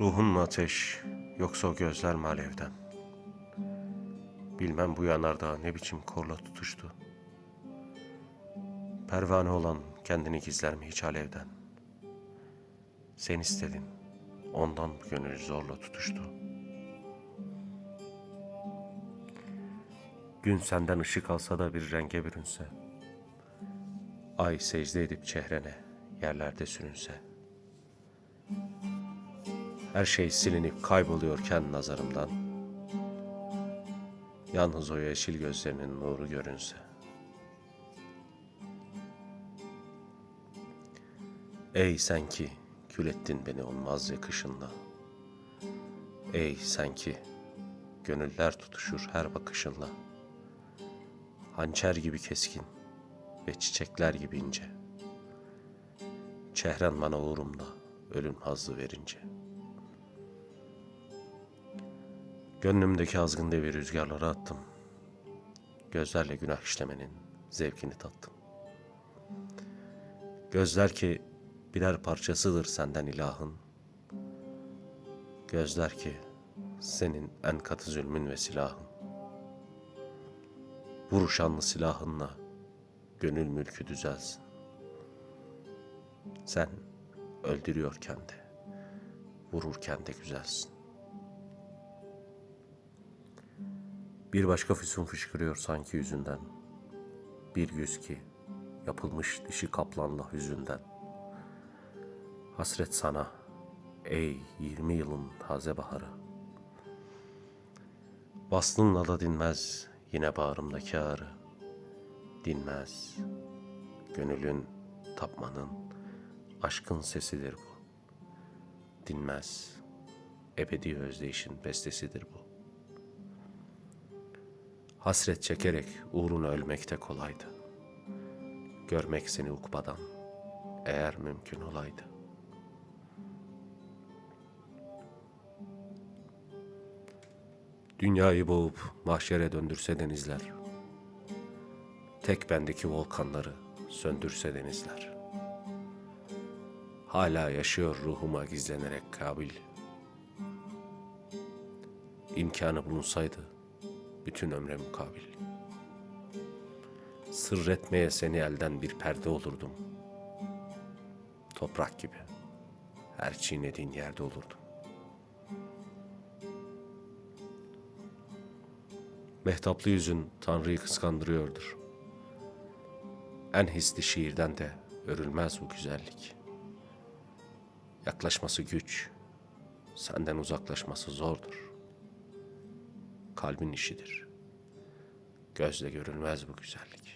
Ruhun mu ateş, yoksa o gözler mi alevden? Bilmem bu yanardağ ne biçim korla tutuştu. Pervane olan kendini gizler mi hiç alevden? Sen istedin, ondan bu gönül zorla tutuştu. Gün senden ışık alsa da bir renge bürünse, Ay secde edip çehrene yerlerde sürünse, her şey silinip kayboluyorken nazarımdan, yalnız o yeşil gözlerinin nuru görünse. Ey sen ki kül ettin beni olmaz yakışınla. Ey sen ki gönüller tutuşur her bakışınla. Hançer gibi keskin ve çiçekler gibi ince. Çehren bana uğrumda ölüm hazzı verince. Gönlümdeki azgın devi rüzgarlara attım. Gözlerle günah işlemenin zevkini tattım. Gözler ki birer parçasıdır senden ilahın. Gözler ki senin en katı zulmün ve silahın. Vur şanlı silahınla gönül mülkü düzelsin. Sen öldürüyorken de, vururken de güzelsin. Bir başka füsun fışkırıyor sanki yüzünden. Bir yüz ki yapılmış dişi kaplanla hüzünden. Hasret sana ey yirmi yılın taze baharı. Bastınla da dinmez yine bağrımdaki ağrı. Dinmez. Gönülün, tapmanın, aşkın sesidir bu. Dinmez. Ebedi özdeyişin bestesidir bu. Hasret çekerek uğruna ölmek de kolaydı. Görmek seni ukbadan eğer mümkün olaydı. Dünyayı boğup mahşere döndürse denizler. Tek bendeki volkanları söndürse denizler. Hala yaşıyor ruhuma gizlenerek kabil. İmkanı bulunsaydı bütün ömre mukabil. Sır etmeye seni elden bir perde olurdum. Toprak gibi her çiğnediğin yerde olurdum. Mehtaplı yüzün Tanrı'yı kıskandırıyordur. En hisli şiirden de örülmez bu güzellik. Yaklaşması güç, senden uzaklaşması zordur. Kalbin işidir. Gözle görülmez bu güzellik.